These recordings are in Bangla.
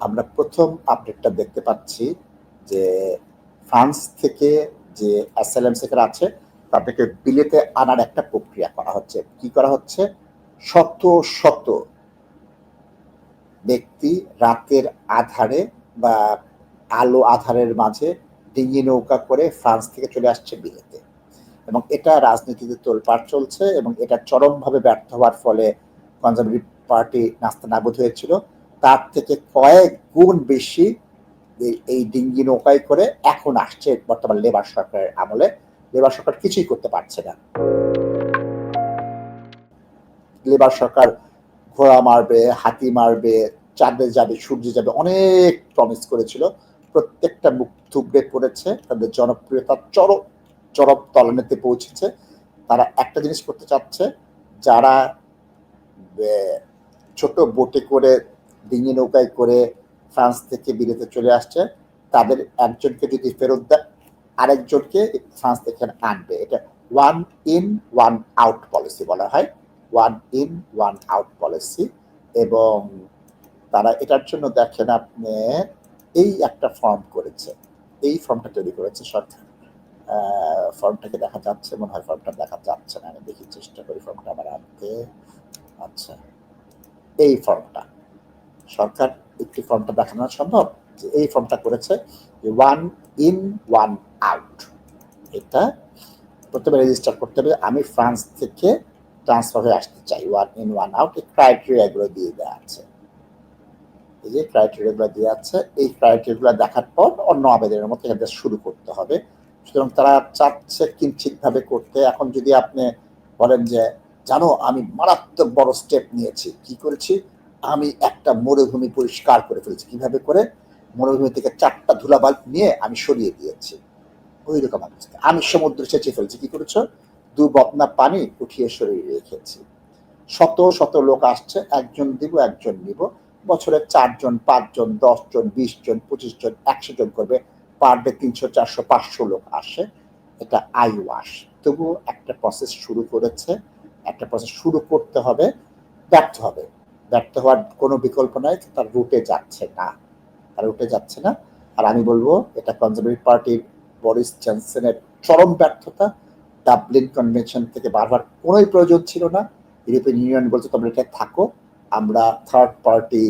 আমরা প্রথম আপডেটটা দেখতে পাচ্ছি যে ফ্রান্স থেকে যে অ্যাসাইলাম সেখানে আছে, তাদেরকে বিলেতে আনার একটা প্রক্রিয়া করা হচ্ছে। কি করা হচ্ছে? শত শত ব্যক্তি রাতের আধারে বা আলো আধারের মাঝে ডিঙি নৌকা করে ফ্রান্স থেকে চলে আসছে বিলেতে। এবং এটা রাজনীতিতে তোলপাড় চলছে এবং এটা চরমভাবে ব্যর্থ হওয়ার ফলে কনজারভেটিভ পার্টি নাস্তা নাবুদ হয়েছিল। তার থেকে কয়েক গুণ বেশি এই- ডিঙ্গি নৌকায় করে এখন আসছে বর্তমান লেবার সরকারের আমলে। লেবার সরকার কিছুই করতে পারছে না। লেবার সরকার ঘোড়া মারবে, হাতি মারবে, চাঁদে যাবে, সূর্যে যাবে, অনেক প্রমিস করেছিল। প্রত্যেকটা মুখ থুবড়ে পড়েছে, তাদের জনপ্রিয়তা চরম চরম তলনেতে পৌঁছেছে। তারা একটা জিনিস করতে চাচ্ছে, যারা ছোট বোটে করে ডিঙি নৌকায় করে ফ্রান্স থেকে বিলেতে চলে আসছে। তাদের একজনকে যদি ফেরত দেয়, আরেকজনকে ফ্রান্স থেকে আনবে। এটা one in one out policy বলা হয়। One in one out policy এবং তারা এটার জন্য দেখেন আপনি, এই একটা ফর্ম করেছে। এই ফর্মটা তৈরি করেছে সরকার। ফর্মটাকে দেখা যাচ্ছে, মনে হয় ফর্মটা দেখা যাচ্ছে না। আমি দেখি, চেষ্টা করি ফর্মটা আবার আনতে। আচ্ছা এই ফর্মটা সরকার একটি ফর্মটা দেখানো সম্ভব যে এই ফর্মটা করেছে ওয়ান ইন ওয়ান আউট এটা প্রথমে রেজিস্টার করতে হবে। আমি ফ্রান্স থেকে ট্রান্সফার হয়ে আসতে চাই। ওয়ান ইন ওয়ান আউট এই ক্রাইটেরিয়াগুলো দিয়ে দেওয়া আছে। এই যে ক্রাইটেরিয়াগুলো দিয়ে আছে, এই ক্রাইটেরিয়াগুলো দেখার পর অন্য আবেদনের মতো এদের শুরু করতে হবে। সুতরাং তারা চাচ্ছে কিঞ্চিতভাবে করতে। এখন যদি আপনি বলেন যে, জানো, আমি মারাত্মক বড় স্টেপ নিয়েছি। কি করেছি? আমি একটা মরুভূমি পরিষ্কার করে ফেলেছি। কীভাবে করে? মরুভূমি থেকে চারটা ধুলা বাল্ব নিয়ে আমি সরিয়ে দিয়েছি। ওই রকম অবস্থা। আমি সমুদ্র সেচে ফেলছি। কি করেছ? দু বদনা পানি উঠিয়ে সরিয়ে রেখেছি। শত শত লোক আসছে। একজন দিব, একজন নিব। বছরে চারজন, পাঁচজন, দশজন বিশ জন পঁচিশ জন একশো জন করবে। পার ডে তিনশো, চারশো, পাঁচশো লোক আসে। এটা আই ওয়াশ তবুও একটা প্রসেস শুরু করেছে। একটা প্রসেস শুরু করতে হবে। ব্যর্থ হবে। ব্যর্থ হওয়ার কোনো বিকল্প নাই তার রুটে যাচ্ছে না। তার রুটে যাচ্ছে না। আর আমি বলব, এটা কনজারভেটিভ পার্টির বরিস জনসনের চরম ব্যর্থতা। ডাবলিন কনভেনশন থেকে বারবার কোনোই প্রয়োজন ছিল না। ইউরোপিয়ান ইউনিয়ন বলছে, তোমরা এটা থাকো। আমরা থার্ড পার্টি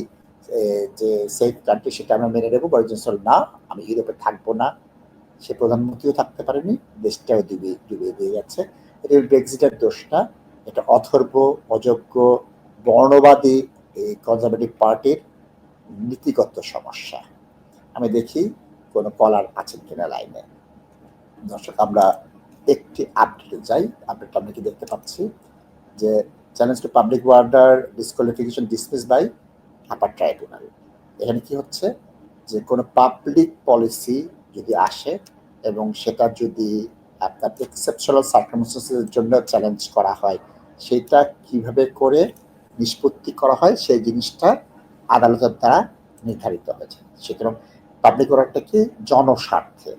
যে সেফ কান্ট্রি সেটা আমরা মেনে নেব। বরিস জনসন না, আমি ইউরোপে থাকব না। সে প্রধানমন্ত্রীও থাকতে পারেনি, দেশটাও ডুবে ডুবিয়ে দিয়ে যাচ্ছে এটা ব্রেক্সিটের দোষ না। এটা অথর্ব, অযোগ্য, বর্ণবাদী এই কনজারভেটিভ পার্টির নীতিগত সমস্যা। আমি দেখি কোনো কলার আছেন কিনা লাইনে দর্শক, আমরা একটি আপডেটে যাই। আপডেটটা আমরা কি দেখতে পাচ্ছি? যে challenge to public order disqualification dismiss by upper tribunal এখানে কি হচ্ছে? যে কোনো পাবলিক পলিসি যদি আসে এবং সেটা যদি আপনার এক্সেপশনাল সার্কামস্টেন্সের জন্য চ্যালেঞ্জ করা হয়, সেটা কীভাবে করে নিষ্পত্তি করা হয়, সেই জিনিসটা আদালতের দ্বারা নির্ধারিত হয়েছে। সুতরাং পাবলিক ওয়ার্ডটা কি? জনস্বার্থে।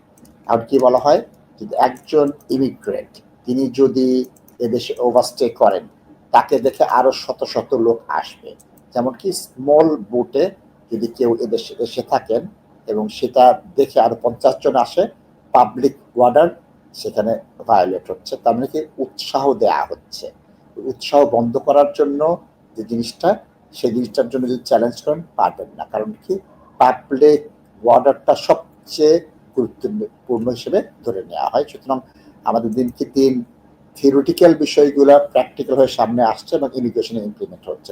আর কি বলা হয়? যদি একজন ইমিগ্রেন্ট তিনি যদি এদেশে ওভারস্টে করেন, তাকে দেখে আরও শত শত লোক আসবে। যেমন কি স্মল বোটে যদি কেউ এদেশে, এসে থাকেন এবং সেটা দেখে আরও পঞ্চাশ জন আসে পাবলিক ওয়ার্ডার সেখানে ভায়োলেট হচ্ছে। তার মানে কি উৎসাহ দেয়া হচ্ছে। উৎসাহ বন্ধ করার জন্য যে জিনিসটা, সেই জিনিসটার জন্য যদি চ্যালেঞ্জ করেন, পারবেন না। কারণ কি? পাবলিক ওয়ার্ডারটা সবচেয়ে গুরুত্বপূর্ণ হিসেবে ধরে নেওয়া হয়। সুতরাং আমাদের দিনকে দিন থিওরিটিক্যাল বিষয়গুলো প্র্যাকটিক্যাল হয়ে সামনে আসছে এবং ইমিগ্রেশনে ইমপ্লিমেন্ট হচ্ছে।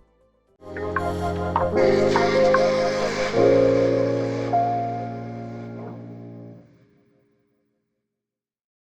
thank you.